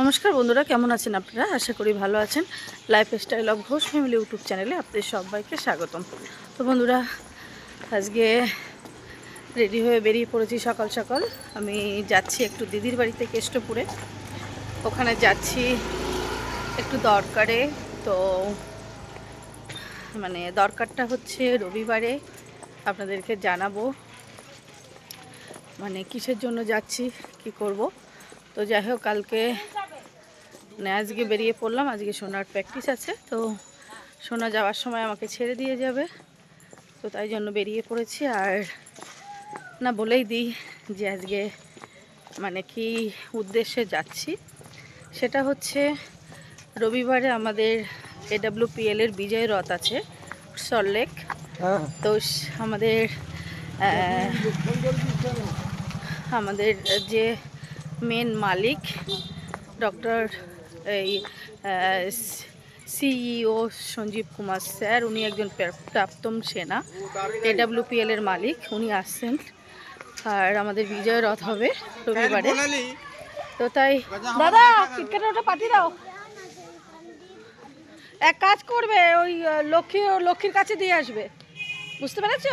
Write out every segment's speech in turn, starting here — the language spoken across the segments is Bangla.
নমস্কার বন্ধুরা, কেমন আছেন আপনারা? আশা করি ভালো আছেন। Life style of Ghosh family YouTube চ্যানেলে আপনাদের সবাইকে স্বাগতম। তো বন্ধুরা, আজকে রেডি হয়ে বেরিয়ে পড়েছি সকাল সকাল। আমি যাচ্ছি একটু দিদির বাড়িতে কেষ্টপুরে। ওখানে যাচ্ছি একটু দরকারে। তো মানে দরকারটা হচ্ছে রবিবারে আপনাদেরকে জানাব মানে কিসের জন্য যাচ্ছি, কি করব। তো যাই হোক, কালকে মানে আজকে বেরিয়ে পড়লাম আজকে সোনার প্র্যাকটিস আছে তো সোনা যাওয়ার সময় আমাকে ছেড়ে দিয়ে যাবে। তো তাই জন্য বেরিয়ে পড়েছি আর না বলেই দিই যে আজকে মানে কি উদ্দেশ্যে যাচ্ছি। সেটা হচ্ছে রবিবারে আমাদের এডাব্লিউপিএল এর বিজয় রথ আছে সল্লেক তো আমাদের আমাদের যে মেন মালিক ডক্টর এই সিইও সঞ্জীব কুমার স্যার, উনি একজন প্রা- প্রাক্তন সেনা এডাব্লিউপিএল এর মালিক, উনি আসছেন। আর আমাদের বিজয় রথ হবে রবিবারে। তো তাই দাদা ক্রিকেট ওটা পাঠিয়ে দাও। এক কাজ করবে, ওই লক্ষ্মী, লক্ষ্মীর কাছে দিয়ে আসবে। বুঝতে পেরেছ?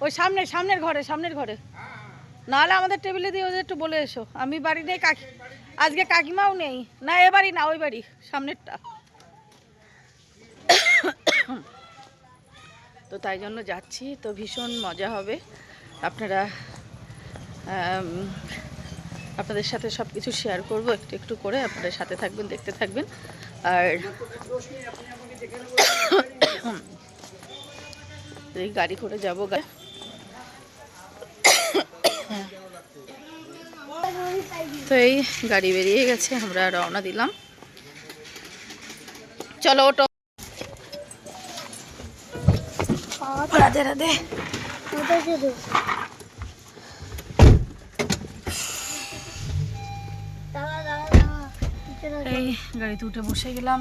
ওই সামনে, সামনের ঘরে সামনের ঘরে। নাহলে আমাদের টেবিলে দিয়ে ওদের একটু বলে এসো। আমি বাড়ি নেই, কাকি আজকে কাকিমাও নেই। না, এ বাড়ি না, ওই বাড়ি, সামনেরটা। তো তাই জন্য যাচ্ছি, তো ভীষণ মজা হবে। আপনারা আপনাদের সাথে সব কিছু শেয়ার করব, একটু একটু করে আপনাদের সাথে থাকবেন, দেখতে থাকবেন। আর এই গাড়ি করে যাব গা তো এই গাড়ি বেরিয়ে গেছে আমরা রওনা দিলাম। চলো ওটো রাধে রাধে। এই গাড়িতে উঠে বসে গেলাম।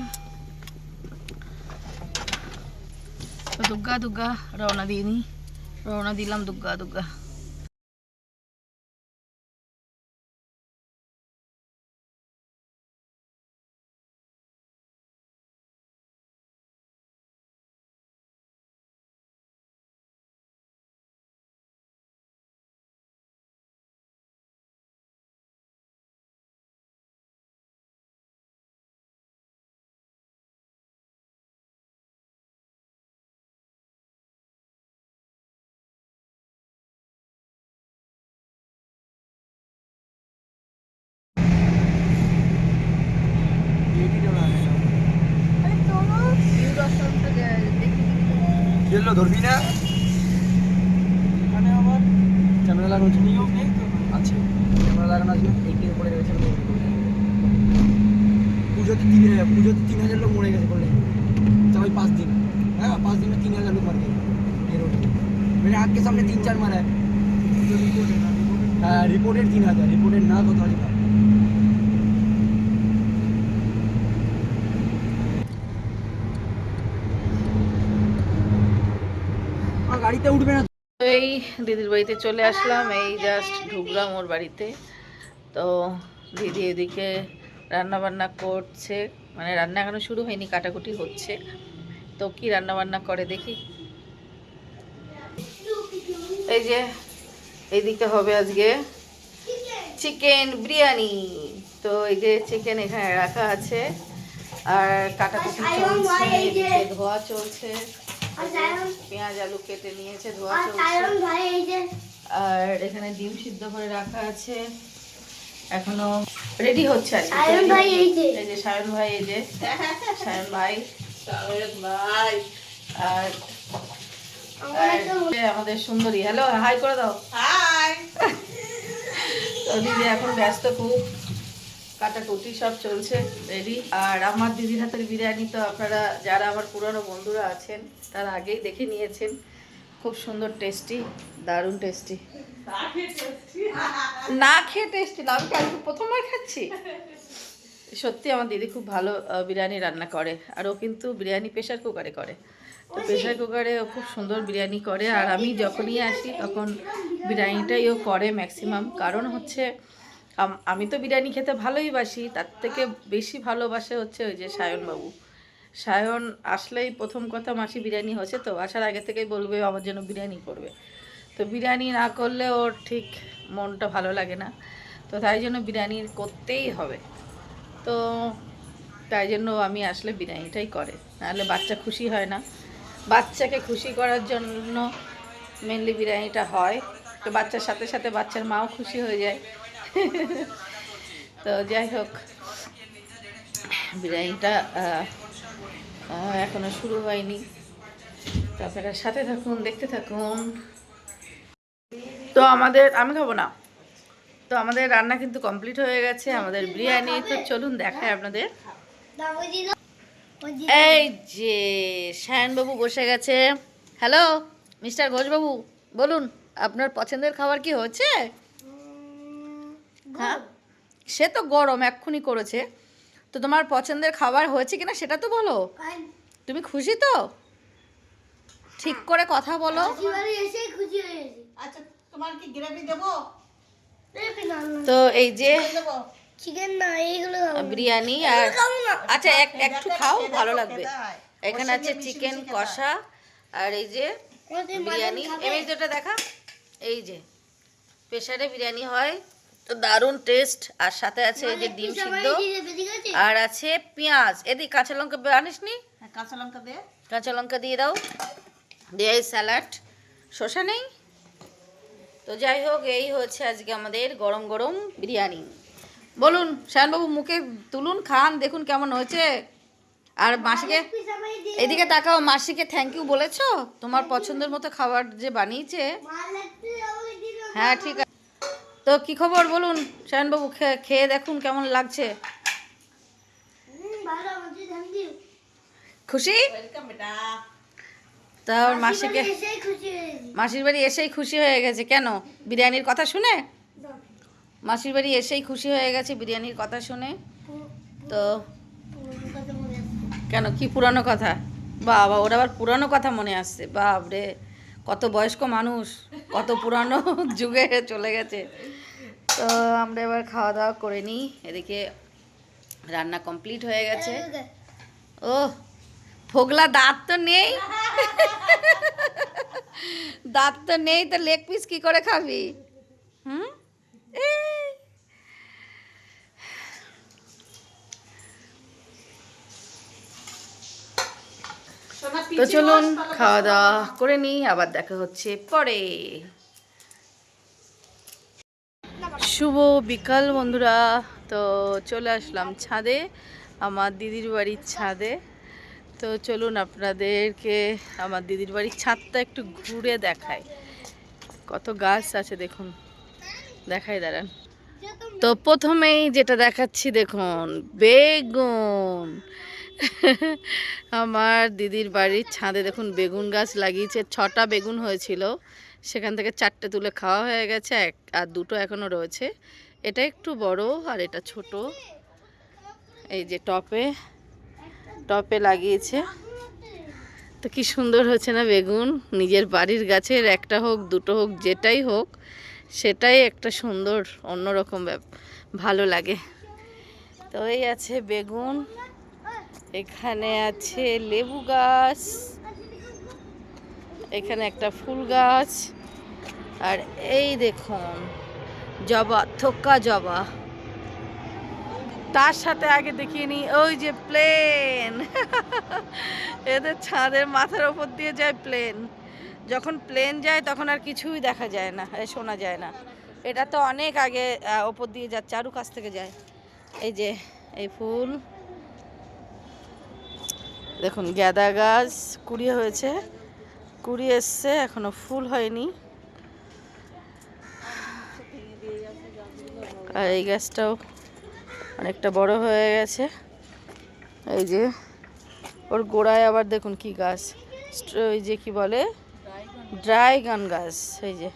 দুগ্গা দুগ্গা রওনা দিইনি রওনা দিলাম দুগ্গা দুগ্গা। ধরবি না? এখানে আবার ক্যামেরা লাগানো আছে। নিয়ম নেই তো? আছে। ক্যামেরা লাগানো আছে এইটির উপরে রয়েছে। পুজোতে তিন হাজার পুজোতে তিন হাজার লোক মরে গেছে বলে তা ওই পাঁচ দিন। হ্যাঁ পাঁচ দিনে তিন হাজার লোক মারা গেছে। এই মানে আজকে সামনে তিন চার মারা। হ্যাঁ রিপোর্টের তিন হাজার রিপোর্টের না কত হাজার আর গাড়িতে উঠবে না তো এই দিদির বাড়িতে চলে আসলাম, এই জাস্ট ঢুকলাম ওর বাড়িতে। তো দিদি এদিকে রান্না বান্না করছে মানে রান্না এখনও শুরু হয়নি, কাটাকুটি হচ্ছে। তো কি রান্না বান্না করে দেখি। এই যে এইদিকে হবে আজকে চিকেন বিরিয়ানি। তো এই যে চিকেন এখানে রাখা আছে, আর কাটাকুটি চলছে, ধোয়া চলছে। পেঁয়াজ আলু কেটে নিয়েছে ধোয়া চলছে। আর এখানে ডিম সিদ্ধ করে রাখা আছে। এখনও রেডি হচ্ছে আর কি। সায়ন ভাই এই যে। এই যে সায়ন ভাই এই যে। সায়ন ভাই। ভাই। আর আর আমাদের সুন্দরী। হ্যালো হাই করে দাও। হাই তো দিদি এখন ব্যস্ত খুব। কাটাকুটি সব চলছে রেডি আর আমার দিদির হাতের বিরিয়ানি তো আপনারা যারা আমার পুরনো বন্ধুরা আছেন তারা আগেই দেখে নিয়েছেন। খুব সুন্দর টেস্টি দারুণ টেস্টি না খেয়ে টেস্টি না আমি কালকে প্রথমবার খাচ্ছি। সত্যি আমার দিদি খুব ভালো বিরিয়ানি রান্না করে আর ও কিন্তু বিরিয়ানি প্রেশার কুকারে করে। তো প্রেশার কুকারে ও খুব সুন্দর বিরিয়ানি করে আর আমি যখনই আসি তখন বিরিয়ানিটাই ও করে ম্যাক্সিমাম কারণ হচ্ছে আম- তো বিরিয়ানি খেতে ভালোই বাসি, তার থেকে বেশি ভালোবাসে হচ্ছে ওই যে সায়নবাবু। সায়ন আসলেই প্রথম কথা মাসি বিরিয়ানি হচ্ছে তো, আসার আগে থেকেই বলবে আমার জন্য বিরিয়ানি করবে। তো বিরিয়ানি না করলে ওর ঠিক মনটা ভালো লাগে না। তো তাই জন্য বিরিয়ানি করতেই হবে। তো তাই জন্য আমি আসলে বিরিয়ানিটাই করে, নাহলে বাচ্চা খুশি হয় না। বাচ্চাকে খুশি করার জন্য মেনলি বিরিয়ানিটা হয়, তো বাচ্চার সাথে সাথে বাচ্চার মাও খুশি হয়ে যায়। তো যাই হোক, বিরিয়ানিটা এখনও শুরু হয়নি। তো আপনারা সাথে থাকুন, দেখতে থাকুন। তো আমাদের, আমি খাব না। তো আমাদের রান্না কিন্তু কমপ্লিট হয়ে গেছে, আমাদের বিরিয়ানি। তো চলুন দেখায় আপনাদের। এই যে, সায়নবাবু বসে গেছে। হ্যালো, মিস্টার ঘোষবাবু, বলুন, আপনার পছন্দের খাবার কি হচ্ছে হ্যাঁ? সে তো গরম এক্ষুনি করেছে। তো তোমার পছন্দের খাবার হয়েছে কিনা সেটা তো বলো। তুমি খুশি তো? ঠিক করে কথা বলো। আচ্ছা তোমার কি গ্রেভি দেবো? তো এই যে চিকেন বিরিয়ানি আর আচ্ছা এক একটু খাও ভালো লাগবে। এখানে আছে চিকেন কষা আর এই যে বিরিয়ানি। এমনি যেটা দেখা। এই যে প্রেশারে বিরিয়ানি হয়। তো দারুণ টেস্ট আর সাথে আছে এই যে ডিম সিদ্ধ। আর আছে পেঁয়াজ। এদিকে কাঁচা লঙ্কা আনিস নি হ্যাঁ, কাঁচা লঙ্কা দে। কাঁচা লঙ্কা দিয়ে দাও। দিয়ে স্যালাড। শসা নেই? তো যাই হোক এই হচ্ছে আজকে আমাদের গরম গরম বিরিয়ানি। বলুন শায়নবাবু মুখে তুলুন খান দেখুন কেমন হয়েছে। আর মাসিকে এদিকে তাকাও মাসিকে থ্যাংক ইউ বলেছ? তোমার পছন্দের মতো খাবার যে বানিয়েছে। হ্যাঁ ঠিক আছে তো কি খবর বলুন? শায়নবাবু খে- খেয়ে দেখুন কেমন লাগছে। খুশি? তা ওর মাসিকে মাসির বাড়ি এসেই খুশি হয়ে গেছে কেন? বিরিয়ানির কথা শুনে? মাসির বাড়ি এসেই খুশি হয়ে গেছে বিরিয়ানির কথা শুনে। তো কেন? কি পুরানো কথা? বাবা ওর আবার পুরানো কথা মনে আসছে। বাপরে। কত বয়স্ক মানুষ, কত পুরানো যুগে চলে গেছে। তো আমরা এবার খাওয়া দাওয়া করে নিই। এদিকে রান্না কমপ্লিট হয়ে গেছে। ও ফোগলা দাঁত তো নেই। দাঁত তো নেই, তো লেগ পিস কি করে খাবি? হুম। তো চলুন খাওয়া দাওয়া করে নিই আবার দেখা হচ্ছে পরে। শুভ বিকাল বন্ধুরা তো চলে আসলাম ছাদে আমার দিদির বাড়ির ছাদে। তো চলুন আপনাদেরকে আমার দিদির বাড়ির ছাদটা একটু ঘুরে দেখায় কত গাছ আছে দেখুন। দেখাই দাঁড়ান। তো প্রথমেই যেটা দেখাচ্ছি দেখুন বেগুন। আমার দিদির বাড়ির ছাদে দেখুন বেগুন গাছ লাগিয়েছে। ছটা বেগুন হয়েছিল। সেখান থেকে চারটে তুলে খাওয়া হয়ে গেছে। এক আর দুটো এখনও রয়েছে। এটা একটু বড় আর এটা ছোট। এই যে টপে টপে লাগিয়েছে। তো কি সুন্দর হচ্ছে না বেগুন? নিজের বাড়ির গাছের একটা হোক, দুটো হোক, যেটাই হোক, সেটাই একটা সুন্দর, অন্যরকম ভালো লাগে। তো এই আছে বেগুন। এখানে আছে লেবু গাছ, এখানে একটা ফুল গাছ, আর এই দেখুন, জবা, থোকা জবা। তার সাথে আগে দেখিয়ে নিই, ওই যে প্লেন। এদের ছাদের মাথার ওপর দিয়ে যায় প্লেন। যখন প্লেন যায়, তখন আর কিছুই দেখা যায় না শোনা যায় না। এটা তো অনেক আগে ওপর দিয়ে যাচ্ছে আরও কাছ থেকে যায়। এই যে, এই ফুল। দেখুন, গ্যাদা গাছ কুড়িয়ে হয়েছে। কুড়ি এসছে, এখনও ফুল হয়নি। আর এই গাছটাও অনেকটা বড় হয়ে গেছে। এই যে, ওর গোড়ায় আবার দেখুন কি গাছ। ওই যে কি বলে? ড্রাইগান গাছ, এই যে।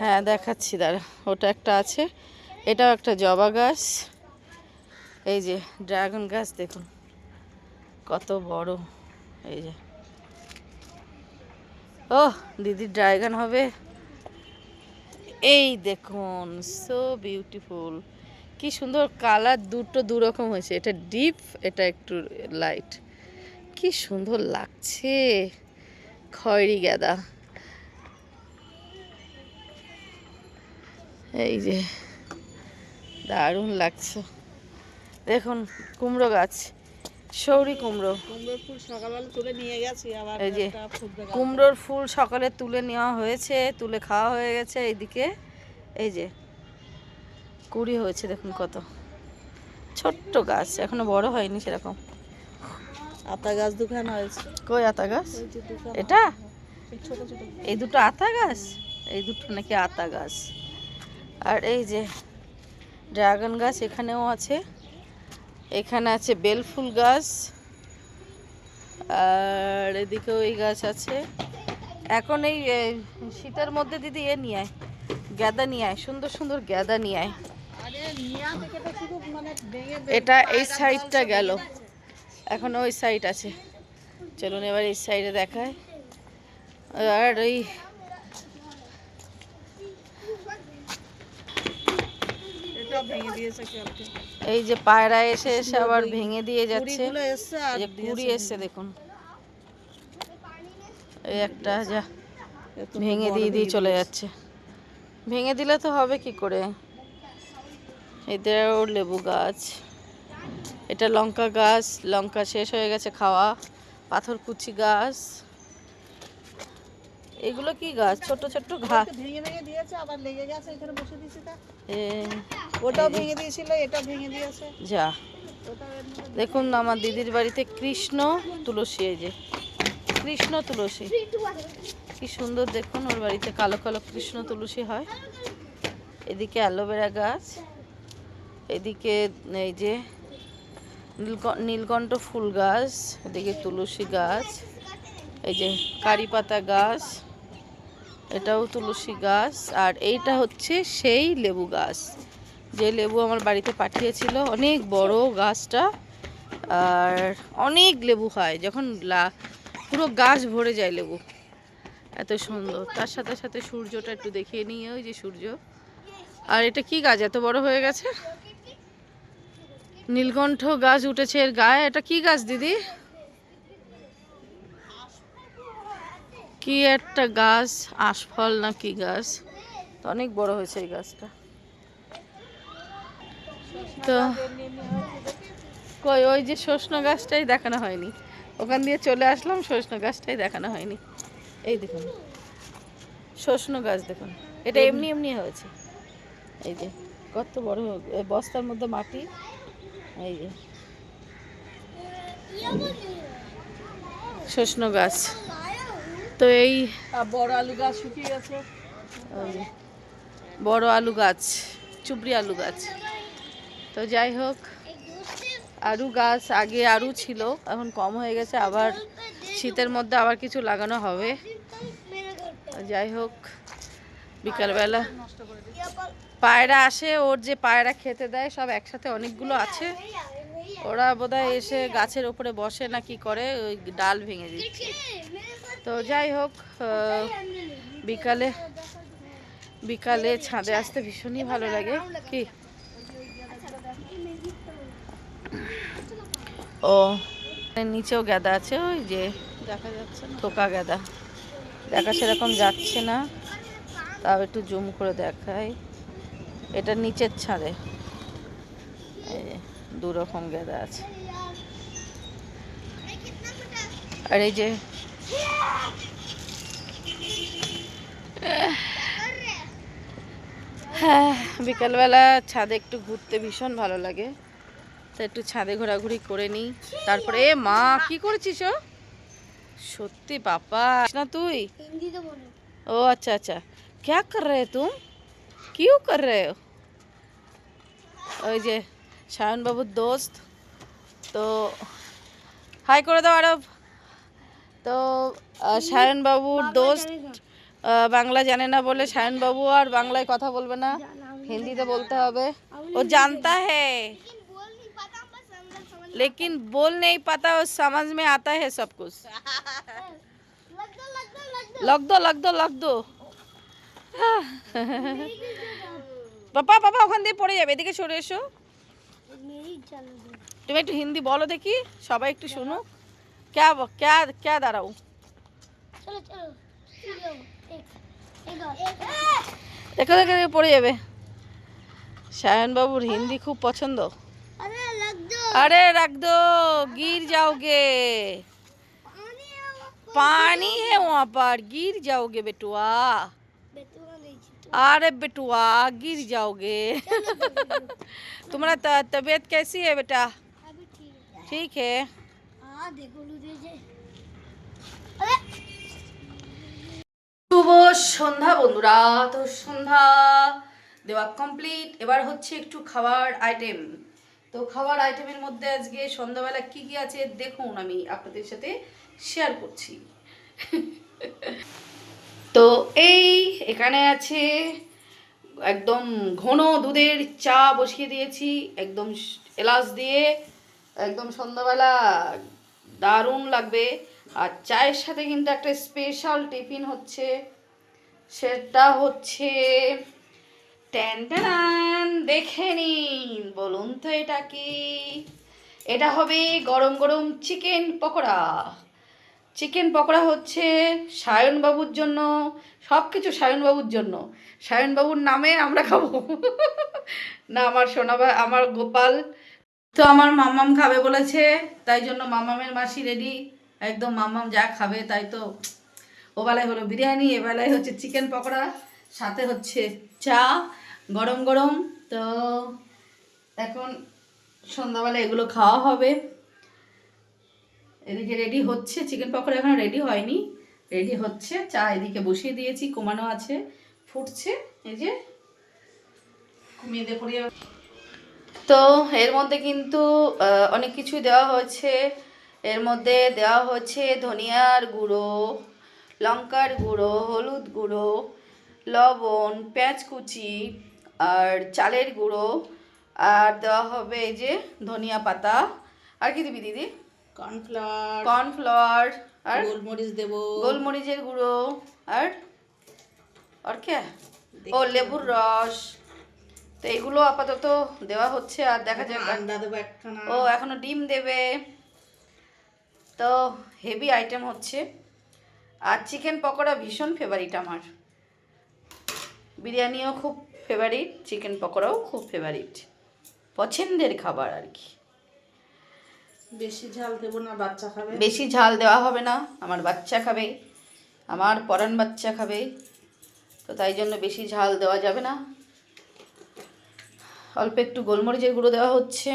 হ্যাঁ দেখাচ্ছি, দাঁড়া, ওটা একটা আছে। এটাও একটা জবা গাছ। এই যে, ড্রাগন গাছ, দেখুন। কত বড়। এই যে। ও দিদির ড্রাগন হবে। এই দেখুন সো বিউটিফুল কি সুন্দর কালার, দুটো দু রকম হয়েছে। এটা ডিপ এটা একটু লাইট কি সুন্দর লাগছে। খয়েরি গাদা। এই যে, দারুণ লাগছে। দেখুন, কুমড়ো গাছ। সৌরি কুমড়ো। কুমড়োর ফুল সকালবেলা তুলে নিয়ে গেছি আবার এই যে। কুমড়োর ফুল সকালে তুলে নেওয়া হয়েছে তুলে খাওয়া হয়ে গেছে এইদিকে। এই যে কুড়ি হয়েছে দেখুন কত। ছোট্ট গাছ এখনও বড় হয়নি সেরকম। আতা গাছ দুখান হয়েছে। কই আতা গাছ? এটা? এই ছোট ছোট এই দুটো আতা গাছ? এই দুটো নাকি আতা গাছ। আর এই যে ড্রাগন গাছ এখানেও আছে। এখানে আছে বেলফুল গাছ আর এদিকেও এই গাছ আছে। এখন এই শীতের মধ্যে দিদি এ নিয়ে আয় গ্যাদা নিয়ে আয় সুন্দর সুন্দর গ্যাদা নিয়ে আয়। মানে এটা এই সাইডটা গেল। এখন ওই সাইড আছে। চলুন এবার এই সাইডে দেখায়। আর ওই এটা ভেঙে দিয়েছে কালকে এই যে পায়রা এসে এসে আবার ভেঙে দিয়ে যাচ্ছে। কুড়ি দেখুন। এই একটা যা ভেঙে দিয়ে দিয়ে চলে যাচ্ছে। ভেঙে দিলে তো হবে কি করে? এদের লেবু গাছ। এটা লঙ্কা গাছ লঙ্কা শেষ হয়ে গেছে খাওয়া। পাথর কুচি গাছ। এগুলো কি গাছ? ছোট ছোট ঘাস ভেঙে ভেঙে দিয়েছে আবার লেগে গেছে এখানে বসে দিয়েছি তা। ওটাও ভেঙে দিয়েছিল, এটা ভেঙে দিয়েছে। যা। দেখুন আমার দিদির বাড়িতে কৃষ্ণ তুলসী এই যে। কৃষ্ণ তুলসী। কি সুন্দর দেখুন, ওর বাড়িতে কালো কালো কৃষ্ণ তুলসী হয়। এদিকে অ্যালোভেরা গাছ, এদিকে এই যে নীলক- নীলকণ্ঠ ফুল গাছ, এদিকে তুলসী গাছ, এই যে কারি পাতা গাছ, এটাও তুলসী গাছ, আর এইটা হচ্ছে সেই লেবু গাছ। যে লেবু আমার বাড়িতে পাঠিয়েছিল, অনেক বড় গাছটা, আর অনেক লেবু হয়, যখন লা- পুরো গাছ ভরে যায় লেবু। এত সুন্দর। তার সাথে সাথে সূর্যটা একটু দেখিয়ে নিয়ে ওই যে সূর্য। আর এটা কি গাছ? এত বড় হয়ে গেছে? নীলকণ্ঠ গাছ উঠেছে এর গায়ে। এটা কি গাছ, দিদি? কি একটা গাছ? আশফল না কি গাছ? অনেক বড় হয়েছে এই গাছটা। তো কই ওই যে সজনা গাছটাই দেখানো হয়নি। ওখান দিয়ে চলে আসলাম সজনা গাছটাই দেখানো হয়নি। এই দেখুন সজনা গাছ দেখুন। এটা এমনি এমনি হয়েছে। এই যে কত বড় বস্তার মধ্যে মাটি। এই যে সজনা গাছ। তো এই বড় আলু গাছ শুকিয়ে গেছে। বড় আলু গাছ চুবড়ি আলু গাছ। তো যাই হোক, আরু গাছ আগে আরু ছিল, এখন কম হয়ে গেছে, আবার শীতের মধ্যে আবার কিছু লাগানো হবে। যাই হোক, বিকালবেলা পায়রা আসে, ওর যে পায়রা খেতে দেয়, সব একসাথে অনেকগুলো আছে। ওরা বোধহয় এসে গাছের ওপরে বসে না কি করে, ওই ডাল ভেঙে দিচ্ছে। তো যাই হোক বিকালে বিকালে ছাদে আসতে ভীষণই ভালো লাগে। কি? ও। নিচেও গাদা আছে ওই যে দেখা যাচ্ছে থোকা গাদা। দেখা সেরকম যাচ্ছে না। তাও একটু জুম করে দেখাই। এটা নিচের ছাদে। এই যে দু গাদা আছে। আর এই যে হ্যাঁ বিকালবেলা ছাদে একটু ঘুরতে ভীষণ ভালো লাগে। একটু ছাদে ঘোরাঘুরি করে নিই। তারপরে, মা, কি করছিস ও? সত্যি বাপা না তুই? ও আচ্ছা আচ্ছা। ক্যা কর রে তুম? কিউ কর রে? ওই যে সায়নবাবুর দোস্ত। তো, হাই করে দাও আরব। তো সায়নবাবুর দোস্ত বাংলা জানে না বলে সায়নবাবু আর বাংলায় কথা বলবে না। হিন্দিতে বলতে হবে। ও জানতা হ্যাঁ लेकिन बोल नहीं पाता और समझ में आता है सब कुछ लग दो लग दो लग दो পাপা পাপা ওখান দিয়ে পড়ে যাবে এদিকে সরে এসো मेरी चलो दो তুমি একটু হিন্দি বলো দেখি সবাই একটু শুনো ক্যা ব- ক্যা ক্যা দাঁড়াও चलो चलो चलो एक एक और দেখো দেখো দেখো, পড়ে যাবে সায়ন বাবুর হিন্দি খুব পছন্দ अरे लग दो अरे रख दो गिर जाओगे पानी है वो पानी है वहाँ पर गिर जाओगे बेटुआ बेतुआ नहीं छी अरे बेटुआ गिर जाओगे तुम्हारा त- तबीयत कैसी है बेटा अभी ठीक है ठीक है हाँ देखो लूजे जे अरे শুভ সন্ধ্যা বন্ধুরা তো সন্ধ্যা দেওয়া কমপ্লিট এবার হচ্ছে একটু খাবার আইটেম তো খাবার আইটেমের মধ্যে আজকে সন্ধ্যাবেলা কি কি আছে দেখুন, আমি আপনাদের সাথে শেয়ার করছি। তো এই এখানে আছে একদম ঘন দুধের চা বসিয়ে দিয়েছি, একদম এলাচ দিয়ে, একদম সন্ধ্যাবেলা দারুণ লাগবে। আর চায়ের সাথে কিন্তু একটা স্পেশাল টিফিন হচ্ছে, সেটা হচ্ছে ট্যান দেখে নিন, বলুন তো এটা কি? এটা হবে গরম গরম চিকেন পকোড়া। চিকেন পকোড়া হচ্ছে সায়নবাবুর জন্য সব কিছু সায়নবাবুর জন্য। সায়নবাবুর নামে আমরা খাব। না, আমার সোনাবা আমার গোপাল। তো আমার মাম্মাম খাবে বলেছে, তাই জন্য মাম্মামের মাসি রেডি একদম মাম্মাম যা খাবে তাই তো। ও বেলায় হলো বিরিয়ানি এ বেলায় হচ্ছে চিকেন পকোড়া, সাথে হচ্ছে চা। গরম গরম। তো এখন সন্ধ্যাবেলা এগুলো খাওয়া হবে। এদিকে রেডি হচ্ছে। চিকেন পকোড়া এখন রেডি হয়নি। রেডি হচ্ছে। চা এদিকে বসিয়ে দিয়েছি। কমানো আছে। ফুটছে। এই যে মেয়েদের পরিয়ে তো এর মধ্যে কিন্তু অনেক কিছু দেওয়া হয়েছে। এর মধ্যে দেওয়া হচ্ছে ধনিয়ার গুঁড়ো, লঙ্কার গুঁড়ো, হলুদ গুঁড়ো, লবণ, পেঁয়াজ কুচি আর চালের গুঁড়ো আর দেওয়া হবে এই যে ধনিয়া পাতা। আর কি দিবি দিদি? কর্নফ্লাওয়ার। কর্নফ্লাওয়ার আর গোলমরিচ দেবো। গোলমরিচের গুঁড়ো আর আর কে? ও লেবুর রস। তো এগুলো আপাতত দেওয়া হচ্ছে আর দেখা যাক। আন্ডা দেবো একখানা। ও এখনও ডিম দেবে। তো হেভি আইটেম হচ্ছে। আর চিকেন পকোড়া ভীষণ ফেভারিট আমার। বিরিয়ানিও খুব ফেভারিট চিকেন পকোড়াও খুব ফেভারিট পছন্দের খাবার আর কি। বেশি ঝাল দেবো না বাচ্চা খাবে। বেশি ঝাল দেওয়া হবে না আমার বাচ্চা খাবে আমার পরান বাচ্চা খাবে তো তাই জন্য বেশি ঝাল দেওয়া যাবে না। অল্প একটু গোলমরিচের গুঁড়ো দেওয়া হচ্ছে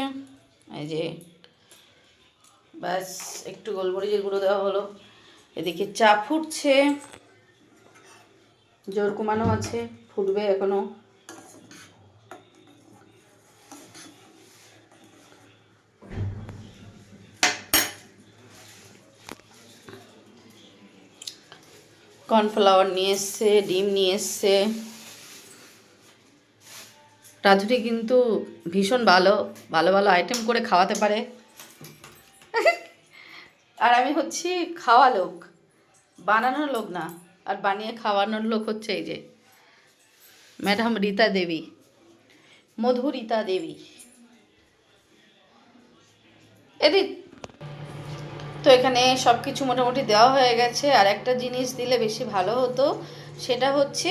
এই যে ব্যাস একটু গোলমরিচের গুঁড়ো দেওয়া হলো। এদিকে চা ফুটছে জোর কমানো আছে ফুটবে এখনও। কর্নফ্লাওয়ার নিয়ে এসছে, ডিম নিয়ে এসছে। রাধুরি কিন্তু ভীষণ ভালো ভালো ভালো আইটেম করে খাওয়াতে পারে। আর আমি হচ্ছি খাওয়া লোক, বানানোর লোক না, আর বানিয়ে খাওয়ানোর লোক হচ্ছে এই যে ম্যাডাম রীতা দেবী, মধু রীতা দেবী। এদি তো এখানে সব কিছু মোটামুটি দেওয়া হয়ে গেছে। আর একটা জিনিস দিলে বেশি ভালো হতো সেটা হচ্ছে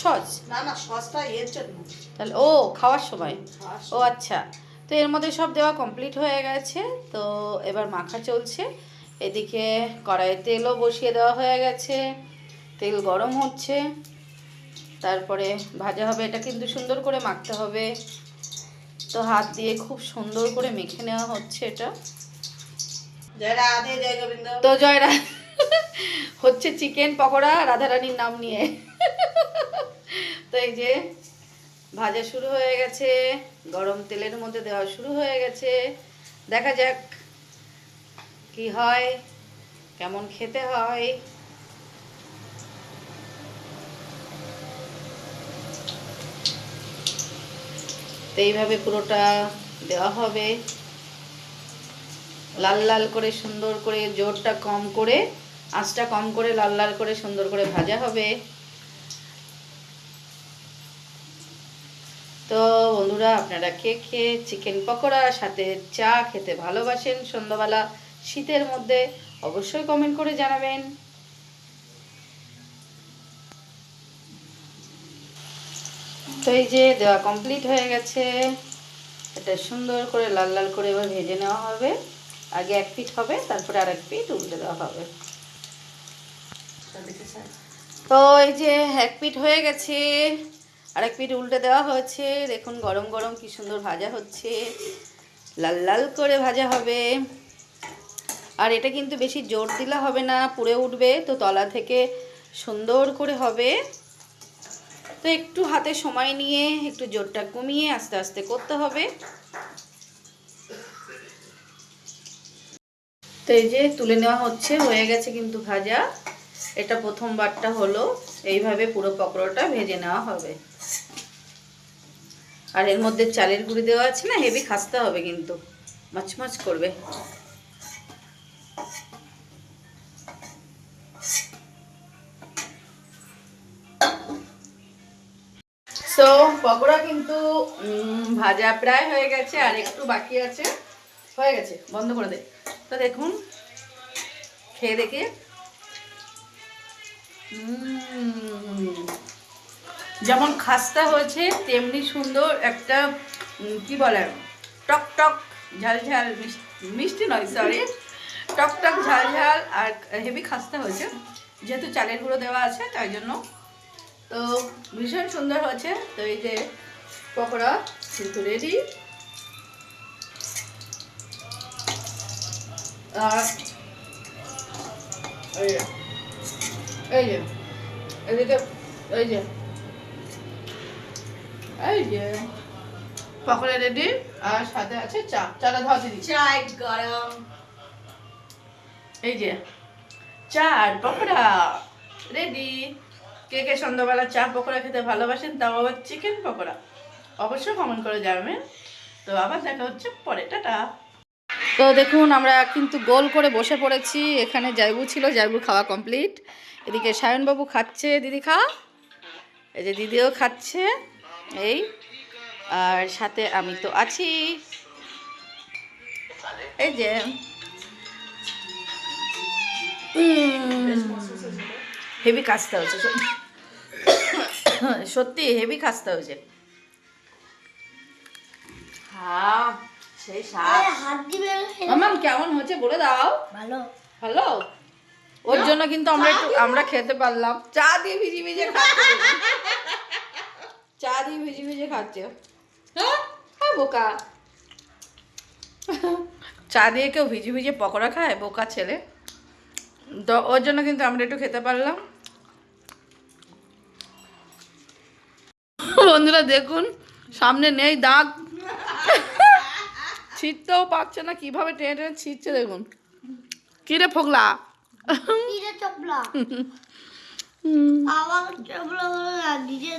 সস। না না সসটা এর জন্য। তাহলে ও খাওয়ার সময়? ও আচ্ছা। তো এর মধ্যে সব দেওয়া কমপ্লিট হয়ে গেছে। তো এবার মাখা চলছে। এদিকে কড়াইয়ে তেলও বসিয়ে দেওয়া হয়ে গেছে। তেল গরম হচ্ছে। তারপরে ভাজা হবে। এটা কিন্তু সুন্দর করে মাখতে হবে। তো হাত দিয়ে খুব সুন্দর করে মেখে নেওয়া হচ্ছে এটা। রাধে, জয় জয়রা হচ্ছে চিকেন পকোড়া, রাধারানীর নাম নিয়ে। তো এই যে, ভাজা শুরু হয়ে গেছে। গরম তেলের মধ্যে দেওয়া শুরু হয়ে গেছে। দেখা যাক কি হয়, কেমন খেতে হয়। তো এইভাবে পুরোটা দেওয়া হবে। লাল লাল করে সুন্দর করে জোরটা কম করে, আঁচটা কম করে লাল লাল করে সুন্দর করে ভাজা হবে। তো বন্ধুরা, আপনারা কে খেয়ে চিকেন পকোড়া, সাথে চা খেতে ভালোবাসেন সন্ধ্যাবেলা শীতের মধ্যে, অবশ্যই কমেন্ট করে জানাবেন। তো এই যে দেওয়া কমপ্লিট হয়ে গেছে। এটা সুন্দর করে লাল লাল করে এবার ভেজে নেওয়া হবে। আগে এক পিঠ হবে, তারপরে আর এক পিঠ উল্টে দেওয়া হবে। তো এই যে এক পিঠ হয়ে গেছে আর এক পিঠ উল্টে দেওয়া হয়েছে। দেখুন গরম গরম কি সুন্দর ভাজা হচ্ছে। লাল লাল করে ভাজা হবে। আর এটা কিন্তু বেশি জোর দিলে হবে না, পুড়ে উঠবে, তো তলা থেকে সুন্দর করে হবে। তো একটু হাতে সময় নিয়ে, একটু জোরটা কমিয়ে আস্তে আস্তে করতে হবে। তো এই যে তুলে নেওয়া হচ্ছে, হয়ে গেছে কিন্তু ভাজা। এটা প্রথমবারটা হলো, এইভাবে পুরো পকোড়াটা ভেজে নেওয়া হবে। আর এর মধ্যে চালের গুঁড়ি দেওয়া আছে না, হেভি খাসতে হবে কিন্তু। মাছ করবে। সো পকোড়া কিন্তু ভাজা প্রায় হয়ে গেছে, আর একটু বাকি আছে। হয়ে গেছে, বন্ধ করে দে। তো দেখুন, খেয়ে দেখে। যেমন খাস্তা হয়েছে, তেমনি সুন্দর একটা কি বলে, টক টক, ঝাল ঝাল মিষ্টি মিষ্টি নয় সরি টক টক, ঝাল ঝাল আর হেভি খাস্তা হয়েছে, যেহেতু চালের গুঁড়ো দেওয়া আছে, তাই জন্য। তো ভীষণ সুন্দর হয়েছে। তো এই যে পকোড়া, কিন্তু রেডি এই যে এদিকে এই যে এই যে পকোড়া রেডি আর সাথে আছে চা চাটা ধাও দিদি চাই গরম এই যে চা আর পকোড়া রেডি কে কে সন্ধ্যাবেলা চা পকোড়া খেতে ভালোবাসেন তাও আবার চিকেন পকোড়া অবশ্যই কমেন্ট করে যাবেন তো আবার দেখা হচ্ছে পরে টাটা তো দেখুন, আমরা কিন্তু গোল করে বসে পড়েছি। এখানে জাইবু ছিল জাইবু খাওয়া কমপ্লিট। এদিকে সায়নবাবু খাচ্ছে, দিদি খা। এই যে দিদিও খাচ্ছে, এই। আর সাথে আমি তো আছি। এই যে। হেভি কাজটা হচ্ছে সত্যি। সত্যি হেভি কাজটা হয়েছে। হ্যাঁ। সেই স্বাদ হাত দিবে মামাম কেমন হচ্ছে বলে দাও। ভালো। হ্যালো ওর জন্য কিন্তু আমরা একটু আমরা খেতে পারলাম। চা দিয়ে ভিজি ভিজে খাচ্ছে চা দিয়ে ভিজি ভিজে খাচ্ছে। হ্যাঁ? হ্যাঁ বোকা। চা দিয়ে কেউ ভিজি ভিজে পকোড়া খায়? বোকা ছেলে। তো ওর জন্য কিন্তু আমরা একটু খেতে পারলাম। বন্ধুরা দেখুন সামনে নেই দাগ। ছিটতেও পাচ্ছে না কীভাবে টেনে টেনে ছিটছে দেখুন। কিরে ফোগলা? নিজে চপলা? আমার চপলা বলে না নিজে